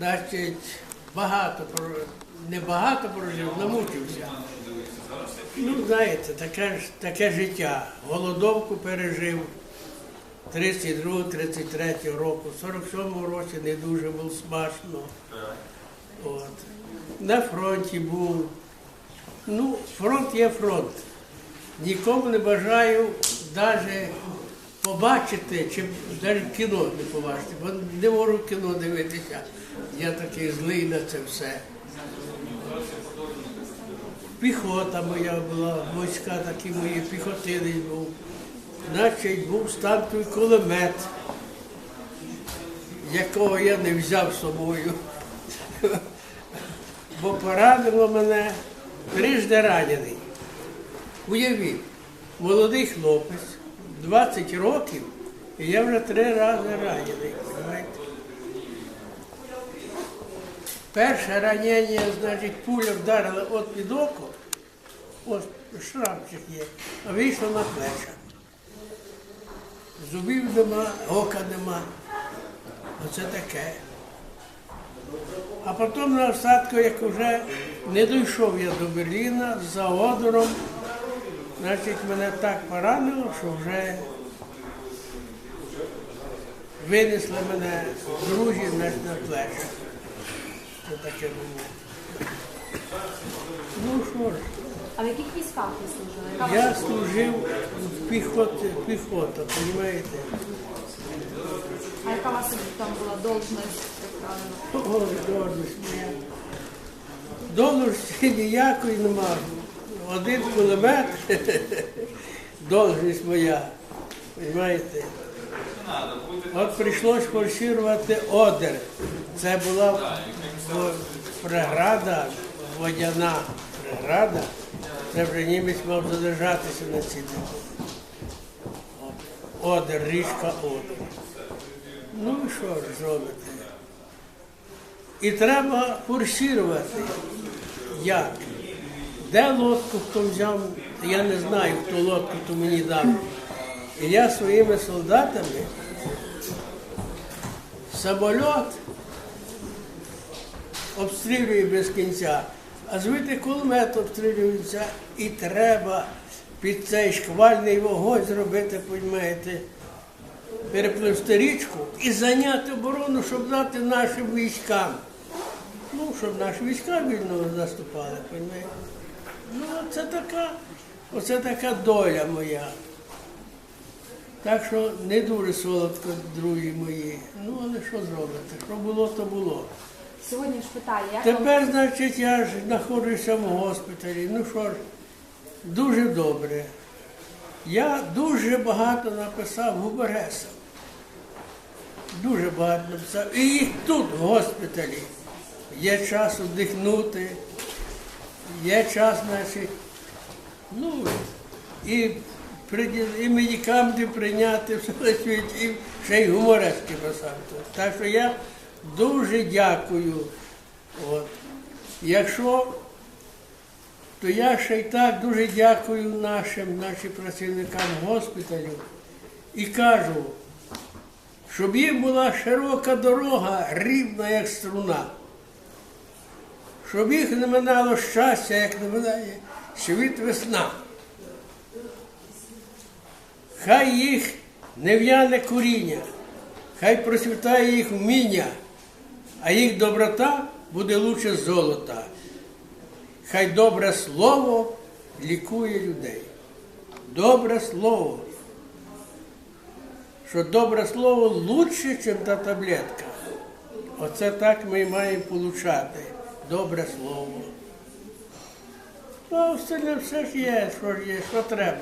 значить, багато не багато прожив, намучився. Ну, знаєте, таке, таке життя. Голодовку пережив 32-33 року, в 47-му році не дуже було смачно. От. На фронті був. Ну, фронт є фронт. Нікому не бажаю навіть побачити, чи навіть кіно не побачити, бо не можу кіно дивитися. Я такий злий на це все. Піхота моя була, війська такі мої, піхотинець був. Значить, був станковий кулемет, якого я не взяв з собою. Бо поранило мене трижди ранений. Уявіть, молодий хлопець, 20 років, і я вже три рази ранений. розумієте? Перше ранення, значить, пуля вдарила от під око, ось шрамчик є, а вийшло на плече. Зубів нема, ока нема. Оце таке. А потім на остатку, як вже не дійшов я до Берліна за одором, значить мене так поранило, що вже винесли мене друзі значить, на плечі. Це таке було. Ну що ж, А в яких військах ви служили? Я служив в піхоті, піхота, розумієте? А яка у вас там була должність? О, должність моя. Должності ніякої нема. Один кулемет, должність моя. Розумієте? От прийшлось форсувати одер. Це була преграда, водяна преграда. Це вже німець мав задержатися на цій. Одер, річка Одер. Ну і що ж зробити? І треба форсувати. Як? Де лодку хто взяв, я не знаю, хто лодку то мені дав. І я своїми солдатами самоліт обстрілює без кінця, а звідти кулемет обстрілюється і треба під цей шквальний вогонь зробити, розумієте, перепливти річку і зайняти оборону, щоб дати нашим військам. Ну, щоб наші війська вільно заступали, розумієте. Ну, це така, оце така доля моя. Так що не дуже солодко, друзі мої. Ну, але що зробити? Що було, то було. Сьогодні в шпиталі. Як? Тепер, значить, я ж знаходжуся в госпіталі. Ну що ж, дуже добре. Я дуже багато написав губересам. Дуже багато написав. І їх тут, в госпіталі. Є час вдихнути, є час, значить, ну, і, і медикаменти прийняти все на світі, і ще й гуморески писав. тут. Так що я дуже дякую. От. Якщо, то я ще й так дуже дякую нашим, нашим працівникам госпіталю і кажу, щоб їм була широка дорога, рівна, як струна. Щоб їх не минало щастя, як не минає світ весна. Хай їх не в'яне коріння, хай процвітає їх вміння, а їх доброта буде лучше золота. Хай добре слово лікує людей. Добре слово. Що добре слово лучше, ніж та таблетка. Оце так ми маємо получати. Добре слово. Ну, все, все ж є, що є, що треба.